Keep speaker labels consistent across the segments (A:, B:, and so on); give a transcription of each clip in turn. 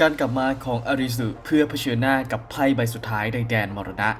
A: การกลับมาของอาริสุเพื่อเผชิญหน้ากับไพ่ใบสุดท้ายในแดนมรณะ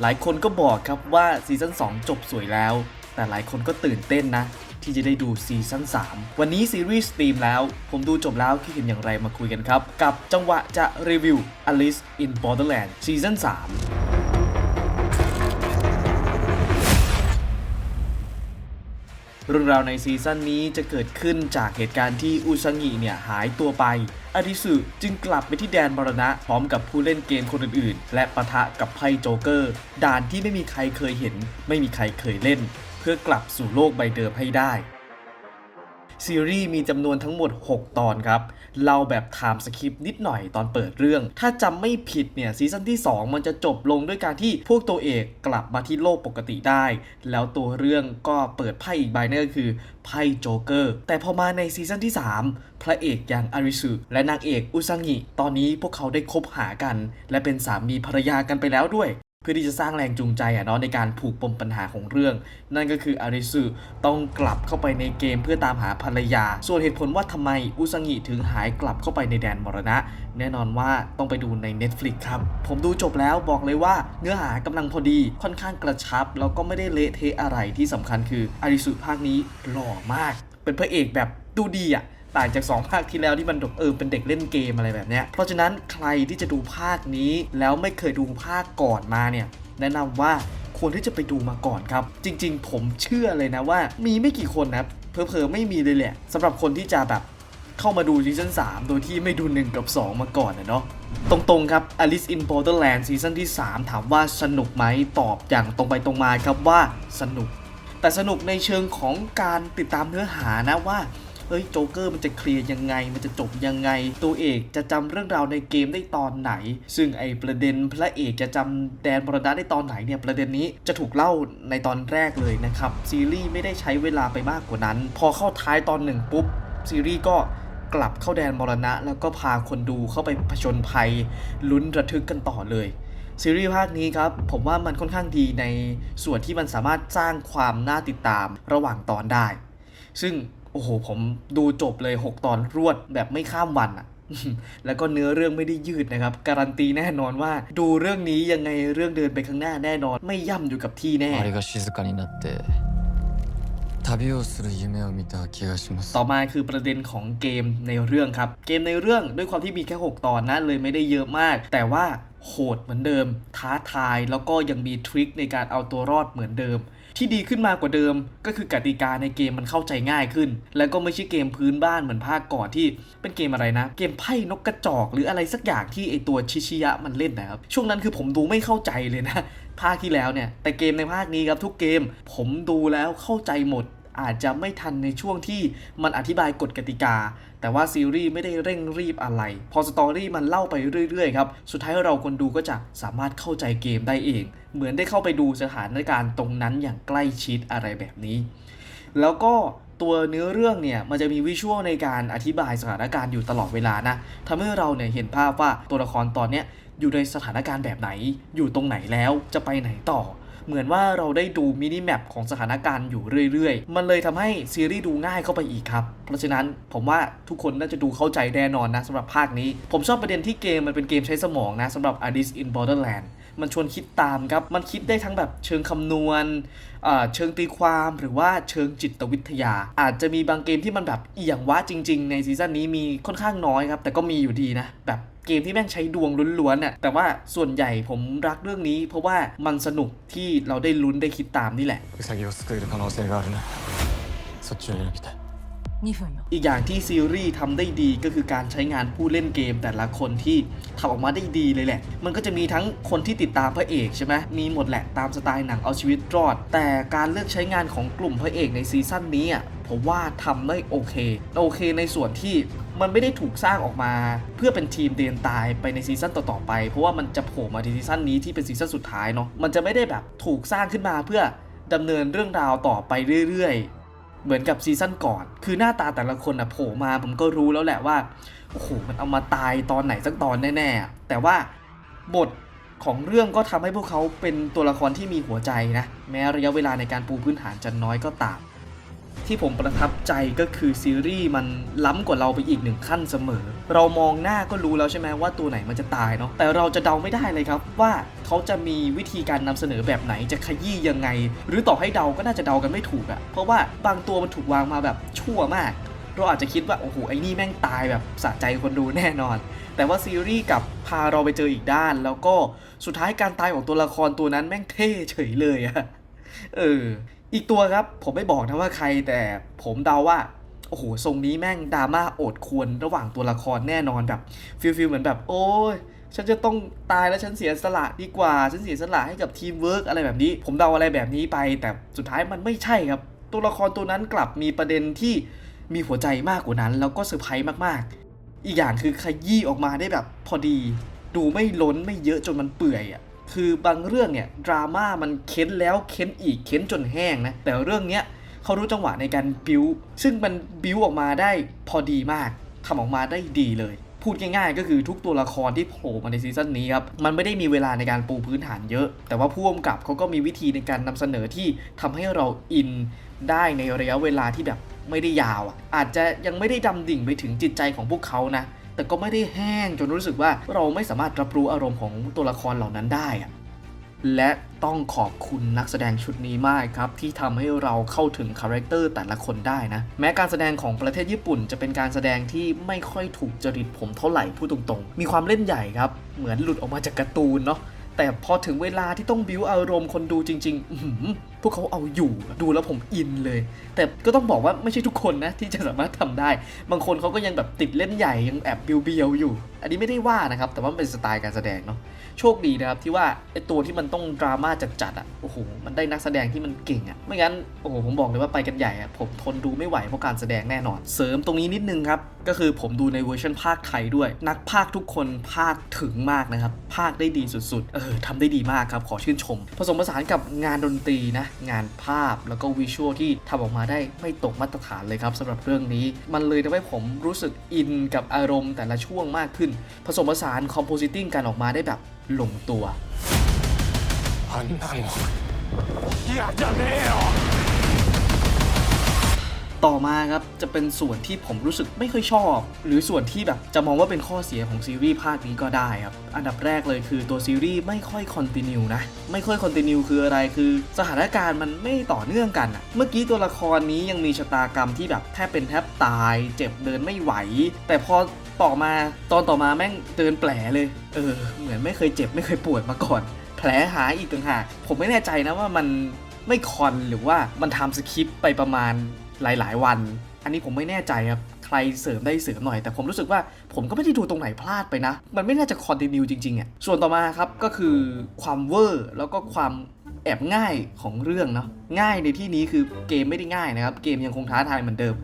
A: หลายคนก็บอกครับว่าซีซั่น2 จบสวยแล้ว แต่หลายคนก็ตื่นเต้นนะ ที่จะได้ดูซีซั่น3 วันนี้ซีรีส์สตรีมแล้ว ผมดูจบแล้วคิดเห็นอย่างไรมาคุยกันครับ กับจังหวะจะรีวิว Alice in Borderland ซีซั่น3 เรื่องราวในซีซั่นนี้จะเกิดขึ้นจากเหตุการณ์ที่อุซังิเนี่ยหายตัวไปอาริสุจึงกลับไปที่แดนมรณะพร้อมกับผู้เล่นเกมคนอื่นๆ และปะทะกับไพ่โจเกอร์ ด่านที่ไม่มีใครเคยเห็น ไม่มีใครเคยเล่น เพื่อกลับสู่โลกใบเดิมให้ได้ ซีรีส์มีจำนวนทั้งหมด 6 ตอนครับ เล่าแบบไทม์สคริปต์นิดหน่อยตอนเปิดเรื่อง ถ้าจำไม่ผิดเนี่ยซีซั่นที่ 2 มันจะจบลงด้วยการที่พวกตัวเอกกลับมาที่โลกปกติได้ แล้วตัวเรื่องก็เปิดไพ่อีกใบนั่นก็คือไพ่โจ๊กเกอร์ แต่พอมาในซีซั่นที่ 3 พระเอกอย่างอาริสุและนางเอกอุซังิ ตอนนี้พวกเขาได้คบหากัน และเป็นสามีภรรยากันไปแล้วด้วย พื่อที่จะสร้างแรงจูงใจอะเนาะในการผูกปมปัญหาของเรื่อง นั่นก็คืออาริสุต้องกลับเข้าไปในเกมเพื่อตามหาภรรยา ส่วนเหตุผลว่าทำไมอุซังิถึงหายกลับเข้าไปในแดนมรณะ แน่นอนว่าต้องไปดูใน Netflix ครับ ผมดูจบแล้วบอกเลยว่าเนื้อหากำลังพอดีค่อนข้างกระชับ แล้วก็ไม่ได้เละเทะอะไรที่สำคัญคืออาริสุภาคนี้หล่อมาก เป็นพระเอกแบบดูดีอะ ต่างจาก 2 ภาคที่แล้วที่มันเออเป็นเด็กเล่นเกมอะไรแบบเนี้ยเพราะฉะนั้นใครที่จะดูภาคนี้แล้วไม่เคยดูภาคก่อนมาเนี่ยแนะนำว่าควรที่จะไปดูมาก่อนครับ จริง ๆ ผมเชื่อเลยนะว่า มีไม่กี่คนนะเพอเพอๆไม่มีเลยแหละสำหรับคนที่จะแบบเข้ามาดูซีซั่น3 โดยที่ไม่ดู 1 กับ 2 มาก่อนนะเนาะตรงๆครับ Alice in Borderland ซีซั่นที่ 3 ถามว่าสนุกไหมตอบอย่างตรงไปตรงมาครับว่าสนุก แต่สนุกในเชิงของการติดตามเนื้อหานะว่า เฮ้ยโจ๊กเกอร์มันจะเคลียร์ยังไง มันจะจบยังไง ตัวเอกจะจำเรื่องราวในเกมได้ตอนไหน ซึ่งไอประเด็นพระเอกจะจำแดนบรณะได้ตอนไหนเนี่ยประเด็นนี้จะถูกเล่าในตอนแรกเลยนะครับซีรีส์ไม่ได้ใช้เวลาไปมากกว่านั้น พอเข้าท้ายตอนหนึ่งปุ๊บซีรีส์ก็กลับเข้าแดนมรณะ แล้วก็พาคนดูเข้าไปผจญภัยลุ้นระทึกกันต่อเลยซีรีส์ภาคนี้ครับ ผมว่ามันค่อนข้างดีในส่วนที่มันสามารถสร้างความน่าติดตามระหว่างตอนได้ ซึ่ง โอ้โห ผมดูจบเลย 6 ตอนรวดแบบไม่ข้ามวันอะแล้วก็เนื้อเรื่องไม่ได้ยืดนะครับ การันตีแน่นอนว่า ดูเรื่องนี้ยังไงเรื่องเดินไปข้างหน้าแน่นอน ไม่ย่ำอยู่กับที่แน่ต่อมาคือประเด็นของเกมในเรื่องครับ เกมในเรื่องด้วยความที่มีแค่ 6 ตอนนะเลยไม่ได้เยอะมาก แต่ว่า โหดเหมือนเดิม ท้าทายแล้วก็ยังมีทริคในการเอาตัวรอดเหมือนเดิม ที่ดีขึ้นมากกว่าเดิม ก็คือกติกาในเกมมันเข้าใจง่ายขึ้น แล้วก็ไม่ใช่เกมพื้นบ้านเหมือนภาคก่อนที่เป็นเกมอะไรนะ เกมไพ่นกกระจอกหรืออะไรสักอย่างที่ไอตัวชิชิยะมันเล่นนะครับช่วงนั้นคือผมดูไม่เข้าใจเลยนะภาคที่แล้วเนี่ยแต่เกมในภาคนี้ครับทุกเกม ผมดูแล้วเข้าใจหมด อาจจะไม่ทันในช่วงที่มันอธิบายกฎกติกา แต่ว่าซีรีส์ไม่ได้เร่งรีบอะไร พอสตอรี่มันเล่าไปเรื่อยๆครับ สุดท้ายเราคนดูก็จะสามารถเข้าใจเกมได้เอง เหมือนได้เข้าไปดูสถานการณ์ตรงนั้นอย่างใกล้ชิดอะไรแบบนี้ แล้วก็ตัวเนื้อเรื่องเนี่ยมันจะมีวิชวลในการอธิบายสถานการณ์อยู่ตลอดเวลานะทำให้เราเนี่ยเห็นภาพว่าตัวละครตอนเนี้ยอยู่ในสถานการณ์แบบไหน อยู่ตรงไหนแล้วจะไปไหนต่อ เหมือนว่าเราได้ดูมินิแมปของสถานการณ์อยู่เรื่อยๆ มันเลยทำให้ซีรีส์ดูง่ายเข้าไปอีกครับ เพราะฉะนั้นผมว่าทุกคนน่าจะดูเข้าใจแน่นอนนะสำหรับภาคนี้ ผมชอบประเด็นที่เกมมันเป็นเกมใช้สมองนะสำหรับ Alice in Borderland มันชวนคิดตามครับ มันคิดได้ทั้งแบบเชิงคำนวณเอ่อเชิงตีความหรือว่าเชิงจิตวิทยา อาจจะมีบางเกมที่มันแบบเอี่ยงว่าจริง ๆ ในซีซั่นนี้มีค่อนข้างน้อยครับ แต่ก็มีอยู่ดีนะ แบบเกมที่แม่งใช้ดวงล้วนๆน่ะแต่ว่าส่วนใหญ่ผมรักเรื่องนี้ เพราะว่ามันสนุกที่เราได้ลุ้นได้คิดตามนี่แหละ อีกอย่างที่ซีรีส์ทำได้ดีก็คือการใช้งานผู้เล่นเกมแต่ละคนที่ทำออกมาได้ดีเลยแหละ มันก็จะมีทั้งคนที่ติดตามพระเอกใช่ไหมมีหมดแหละตามสไตล์หนังเอาชีวิตรอด แต่การเลือกใช้งานของกลุ่มพระเอกในซีซั่นนี้อะผมว่าทำได้โอเค โอเคในส่วนที่มันไม่ได้ถูกสร้างออกมา เพื่อเป็นทีมเดียนตายไปในซีซั่นต่อๆไป เพราะว่ามันจะโผล่มาในซีซั่นนี้ที่เป็นซีซั่นสุดท้ายเนาะมันจะไม่ได้แบบถูกสร้างขึ้นมาเพื่อดำเนินเรื่องราวต่อไปเรื่อยๆ เหมือนกับซีซั่นก่อน คือหน้าตาแต่ละคนอะโผล่มาผมก็รู้แล้วแหละว่าโอ้โหมันเอามาตายตอนไหนสักตอนแน่ๆ แต่ว่าบทของเรื่องก็ทำให้พวกเขาเป็นตัวละครที่มีหัวใจนะ แม้ระยะเวลาในการปูพื้นฐานจะน้อยก็ตาม ที่ผมประทับใจก็คือซีรีส์มันล้ำกว่าเราไปอีกหนึ่งขั้นเสมอ เรามองหน้าก็รู้แล้วใช่ไหมว่าตัวไหนมันจะตายเนาะแต่เราจะเดาไม่ได้เลยครับว่าเขาจะมีวิธีการนำเสนอแบบไหนจะขยี้ยังไง หรือต่อให้เดาก็น่าจะเดากันไม่ถูกอะเพราะว่าบางตัวมันถูกวางมาแบบชั่วมาก เราอาจจะคิดว่าโอ้โหไอ้นี่แม่งตายแบบสะใจคนดูแน่นอน แต่ว่าซีรีส์กับพาเราไปเจออีกด้าน แล้วก็สุดท้ายการตายของตัวละครตัวนั้นแม่งเท่เฉยเลยอะเออ อีกตัวครับผมไม่บอกนะว่าใครแต่ผมเดาว่าโอ้โหทรงนี้แม่งดราม่าโอดควรระหว่างตัวละครแน่นอนแบบฟิลฟิลเหมือนแบบ โอ้ยฉันจะต้องตายแล้วฉันเสียสละดีกว่า ฉันเสียสละให้กับทีมเวิร์กอะไรแบบนี้ ผมเดาอะไรแบบนี้ไป แต่สุดท้ายมันไม่ใช่ครับ ตัวละครตัวนั้นกลับมีประเด็นที่มีหัวใจมากกว่านั้น แล้วก็เซอร์ไพรส์มากๆ อีกอย่างคือขยี้ออกมาได้แบบพอดี ดูไม่ล้นไม่เยอะจนมันเปื่อยอะ คือบางเรื่องเนี่ยดราม่ามันเค้นแล้วเค้นอีกเค้นจนแห้งนะ แต่เรื่องเนี้ยเขารู้จังหวะในการบิวซึ่งมันบิวออกมาได้พอดีมากทำออกมาได้ดีเลย พูดง่ายๆ ก็คือทุกตัวละครที่โผล่มาในซีซั่นนี้ครับ มันไม่ได้มีเวลาในการปูพื้นฐานเยอะ แต่ว่าผู้กำกับเขาก็มีวิธีในการนำเสนอที่ทำให้เราอินได้ในระยะเวลาที่แบบไม่ได้ยาวอะอาจจะยังไม่ได้ดำดิ่งไปถึงจิตใจของพวกเขานะ แต่ก็ไม่ได้แห้งจนรู้สึกว่าเราไม่สามารถรับรู้อารมณ์ของตัวละครเหล่านั้นได้อะและต้องขอบคุณนักแสดงชุดนี้มากครับ ที่ทำให้เราเข้าถึงคาแรคเตอร์แต่ละคนได้นะ แม้การแสดงของประเทศญี่ปุ่น จะเป็นการแสดงที่ไม่ค่อยถูกจริตผมเท่าไหร่พูดตรงๆ มีความเล่นใหญ่ครับ เหมือนหลุดออกมาจากการ์ตูนเนาะแต่พอถึงเวลาที่ต้องบิวอารมณ์คนดูจริง ๆ พวกเขาเอาอยู่ดูแล้วผมอินเลย แต่ก็ต้องบอกว่าไม่ใช่ทุกคนนะที่จะสามารถทำได้ บางคนเขาก็ยังแบบติดเล่นใหญ่ยังแอบเบียวๆอยู่ อันนี้ไม่ได้ว่านะครับ แต่ว่าเป็นสไตล์การแสดงเนาะโชคดีนะครับที่ว่าไอตัวที่มันต้องดราม่าจัดๆอะโอ้โหมันได้นักแสดงที่มันเก่งอะไม่งั้นโอ้โหผมบอกเลยว่าไปกันใหญ่อะผมทนดูไม่ไหวเพราะการแสดงแน่นอน เสริมตรงนี้นิดนึงครับก็คือผมดูในเวอร์ชันภาคไทยด้วย นักภาคทุกคนภาคถึงมากนะครับภาคได้ดีสุดๆเออทำได้ดีมากครับขอชื่นชม ผสมผสานกับงานดนตรีนะงานภาพแล้วก็วิชวลที่ทำออกมาได้ไม่ตกมาตรฐานเลยครับสำหรับเรื่องนี้ มันเลยทำให้ผมรู้สึกอินกับอารมณ์แต่ละช่วงมากขึ้น ผสมผสานคอมโพสิติ้งกันออกมาได้แบบลงตัว
B: อันนั้นอย่าจะเน
A: ต่อมาครับจะเป็นส่วนที่ผมรู้สึกไม่ค่อยชอบ หรือส่วนที่แบบจะมองว่าเป็นข้อเสียของซีรีส์ภาคนี้ก็ได้ครับอันดับแรกเลยคือตัวซีรีส์ไม่ค่อยคอนติเนียนะไม่ค่อยคอนติเนียคืออะไรคือ สถานการณ์มันไม่ต่อเนื่องกันอะเมื่อกี้ตัวละครนี้ยังมีชะตากรรมที่แบบแทบเป็นแทบตาย เจ็บเดินไม่ไหว แต่พอต่อมาตอนต่อมาแม่งเดินแผลเลย เออ เหมือนไม่เคยเจ็บไม่เคยปวดมาก่อน แผลหายอีกต่างหากผมไม่แน่ใจนะว่ามันไม่คอนหรือว่ามันทำสคริปต์ไปประมาณ หลาย ๆ วัน อันนี้ผมไม่แน่ใจครับใครเสริมได้เสริมหน่อย แต่ผมรู้สึกว่าผมก็ไม่ได้ดูตรงไหนพลาดไปนะ มันไม่น่าจะคอนติเนียจริงๆอะส่วนต่อมาครับก็คือความเวอร์แล้วก็ความแอบง่ายของเรื่องเนาะง่ายในที่นี้คือเกมไม่ได้ง่ายนะครับ เกมยังคงท้าทายเหมือนเดิม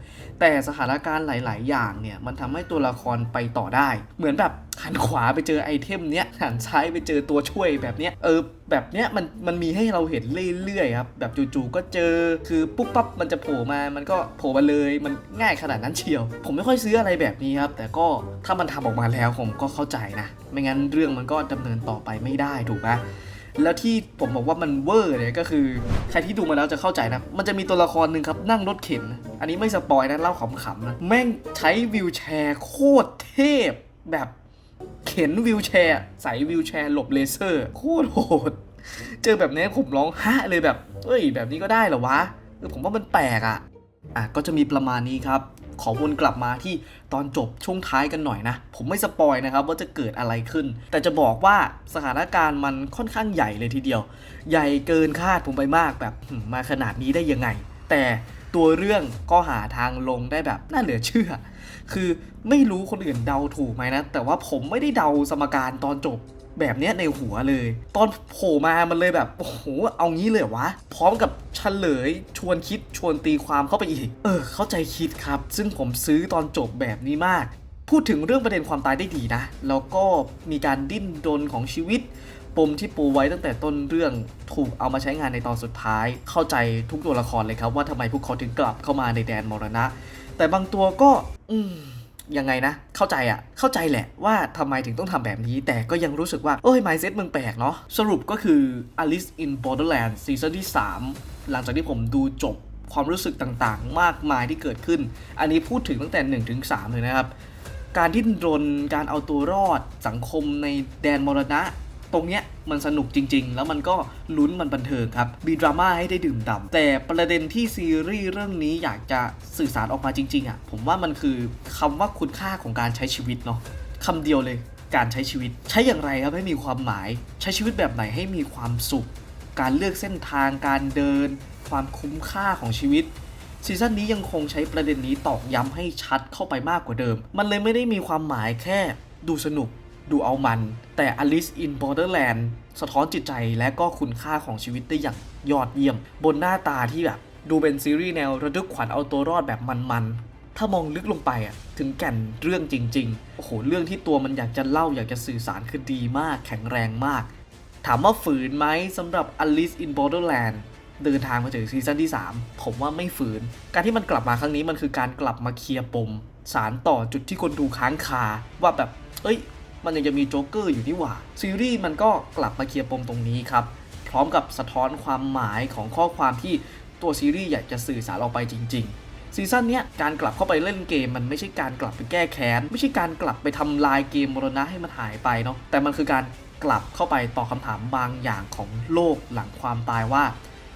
A: แต่สถานการณ์หลาย ๆ อย่างเนี่ยมันทำให้ตัวละครไปต่อได้ เหมือนแบบหันขวาไปเจอไอเทมเนี้ยหันซ้ายไปเจอตัวช่วยแบบเนี้ยเออแบบเนี้ยมันมันมีให้เราเห็นเรื่อยๆครับแบบจู่ๆก็เจอคือปุ๊บปั๊บมันจะโผล่มามันก็โผล่มาเลยมันง่ายขนาดนั้นเชียว ผมไม่ค่อยซื้ออะไรแบบนี้ครับ แต่ก็ถ้ามันทำออกมาแล้วผมก็เข้าใจนะ ไม่งั้นเรื่องมันก็ดำเนินต่อไปไม่ได้ถูกไหม แล้วที่ผมบอกว่ามันเวอร์เนี่ยก็คือใครที่ดูมาแล้วจะเข้าใจนะ มันจะมีตัวละครหนึ่งครับนั่งรถเข็น อันนี้ไม่สปอยนะเล่าขำๆนะแม่งใช้วิวแชร์โคตรเทพแบบเข็นวิวแชร์ใส่วิวแชร์หลบเลเซอร์ โคตรโหด เจอแบบนี้ผมร้องฮะเลยแบบ เอ้ย แบบนี้ก็ได้เหรอวะ ผมว่ามันแปลกอะอะก็จะมีประมาณนี้ครับ ขอวนกลับมาที่ตอนจบช่วงท้ายกันหน่อยนะ ผมไม่สปอยนะครับว่าจะเกิดอะไรขึ้น แต่จะบอกว่าสถานการณ์มันค่อนข้างใหญ่เลยทีเดียว ใหญ่เกินคาดผมไปมากแบบมาขนาดนี้ได้ยังไง แต่ตัวเรื่องก็หาทางลงได้แบบน่าเหลือเชื่อ คือไม่รู้คนอื่นเดาถูกไหมนะ แต่ว่าผมไม่ได้เดาสมการตอนจบ แบบเนี้ยในหัวเลย ตอนโผล่มามันเลยแบบ โอ้โห เอางี้เลยวะ พร้อมกับเฉลย ชวนคิดชวนตีความเข้าไปอีก เออ เข้าใจคิดครับ ซึ่งผมซื้อตอนจบแบบนี้มาก พูดถึงเรื่องประเด็นความตายได้ดีนะ แล้วก็มีการดิ้นรนของชีวิตปมที่ปูไว้ตั้งแต่ต้นเรื่องถูกเอามาใช้งานในตอนสุดท้าย เข้าใจทุกตัวละครเลยครับว่าทำไมพวกเขาถึงกลับเข้ามาในแดนมรณะ แต่บางตัวก็ อืม ยังไงนะ เข้าใจอะเข้าใจแหละว่าทำไมถึงต้องทำแบบนี้ แต่ก็ยังรู้สึกว่าเอ้ย mindset มึงแปลกเนาะสรุปก็คือ Alice in Borderland ซีซั่นที่ 3 หลังจากที่ผมดูจบความรู้สึกต่างๆ มากมายที่เกิดขึ้น อันนี้พูดถึงตั้งแต่1นถึงสเลยนะครับ การดิ้นรน การเอาตัวรอด สังคมในแดนมรณะ ตรงเนี้ยมันสนุกจริง ๆ แล้วมันก็ลุ้นมันบันเทิงครับมีดราม่าให้ได้ดื่มด่ำแต่ประเด็นที่ซีรีส์เรื่องนี้อยากจะสื่อสารออกมาจริงๆอะผมว่ามันคือคำว่าคุณค่าของการใช้ชีวิตเนาะคำเดียวเลยการใช้ชีวิต ใช้อย่างไรครับให้มีความหมาย ใช้ชีวิตแบบไหนให้มีความสุข การเลือกเส้นทางการเดิน ความคุ้มค่าของชีวิตซีซั่นนี้ยังคงใช้ประเด็นนี้ตอกย้ำให้ชัดเข้าไปมากกว่าเดิม มันเลยไม่ได้มีความหมายแค่ดูสนุก ดูเอามัน แต่ Alice in Borderland สะท้อนจิตใจและก็คุณค่าของชีวิตได้อย่างยอดเยี่ยม บนหน้าตาที่แบบ ดูเป็นซีรีส์แนวระทึกขวัญเอาตัวรอดแบบมันๆ ถ้ามองลึกลงไปอะถึงแก่นเรื่องจริงๆ โอ้โห เรื่องที่ตัวมันอยากจะเล่าอยากจะสื่อสารคือดีมาก แข็งแรงมาก ถามว่าฝืนไหมสำหรับ Alice in Borderland เดินทางมาถึงซีซั่นที่ 3 ผมว่าไม่ฝืน การที่มันกลับมาครั้งนี้มันคือการกลับมาเคลียร์ปม สารต่อจุดที่คนดูค้างคาว่าแบบ เอ้ย มันยังจะมีโจ๊กเกอร์อยู่นี่หว่า ซีรีส์มันก็กลับมาเคลียร์ปมตรงนี้ครับ พร้อมกับสะท้อนความหมายของข้อความที่ตัวซีรีส์อยากจะสื่อสารออกไปจริง ๆ ซีซั่นนี้การกลับเข้าไปเล่นเกม มันไม่ใช่การกลับไปแก้แค้น ไม่ใช่การกลับไปทำลายเกมมรณะให้มันหายไปเนาะแต่มันคือการกลับเข้าไปตอบคำถามบางอย่างของโลกหลังความตายว่า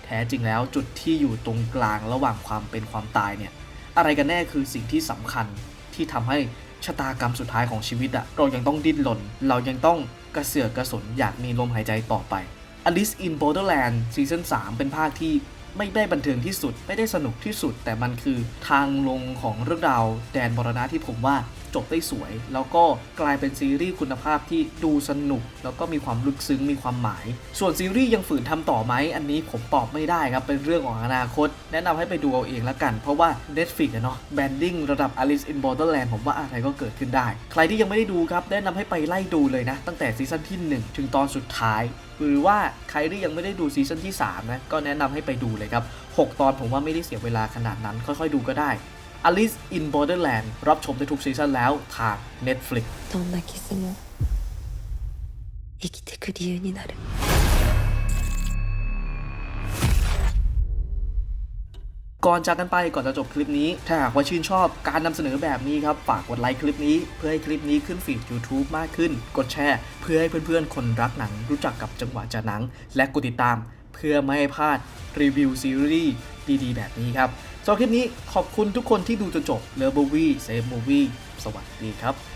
A: แท้จริงแล้วจุดที่อยู่ตรงกลางระหว่างความเป็นความตายเนี่ยอะไรกันแน่คือสิ่งที่สำคัญที่ทำให้ ชะตากรรมสุดท้ายของชีวิตอะเรายังต้องดิ้นรนเรายังต้องกระเสือกกระสนอยากมีลมหายใจต่อไป Alice in Borderland ซีซั่น3เป็นภาคที่ ไม่ได้บันเทิงที่สุด ไม่ได้สนุกที่สุด แต่มันคือทางลงของเรื่องราวแดนบรณะที่ผมว่าจบได้สวย แล้วก็กลายเป็นซีรีส์คุณภาพที่ดูสนุก แล้วก็มีความลึกซึ้งมีความหมาย ส่วนซีรีส์ยังฝืนทำต่อไหมอันนี้ผมตอบไม่ได้ครับ เป็นเรื่องของอนาคต แนะนำให้ไปดูเอาเองละกัน เพราะว่า Netflix เนาะแบนดิ้งระดับ Alice in Borderland ผมว่าอะไรก็เกิดขึ้นได้ ใครที่ยังไม่ได้ดูครับ แนะนำให้ไปไล่ดูเลยนะ ตั้งแต่ซีซั่นที่ 1 ถึงตอนสุดท้าย หรือว่าใครที่ยังไม่ได้ดูซีซั่นที่3นะก็แนะนำให้ไปดูเลครับ 6 ตอนผมว่าไม่ได้เสียเวลาขนาดนั้น ค่อยๆ ดูก็ได้ Alice in Borderland รับชมได้ทุกซีซั่นแล้วทาง Netflix
C: どんなキスも生きてく理由になる
A: ก่อนจากกันไปก่อนจะจบคลิปนี้ ถ้าหากว่าชื่นชอบการนำเสนอแบบนี้ครับ ฝากกดไลค์คลิปนี้ เพื่อให้คลิปนี้ขึ้นฟีด YouTube มากขึ้น กดแชร์ เพื่อให้เพื่อนๆ คนรักหนังรู้จักกับจังหวะจาหนัง และกดติดตาม เพื่อไม่ให้พลาดรีวิวซีรีส์ดีๆ แบบนี้ครับสำหรับคลิปนี้ขอบคุณทุกคนที่ดูจนจบเลิฟบูวี่เซฟบูวี่สวัสดีครับ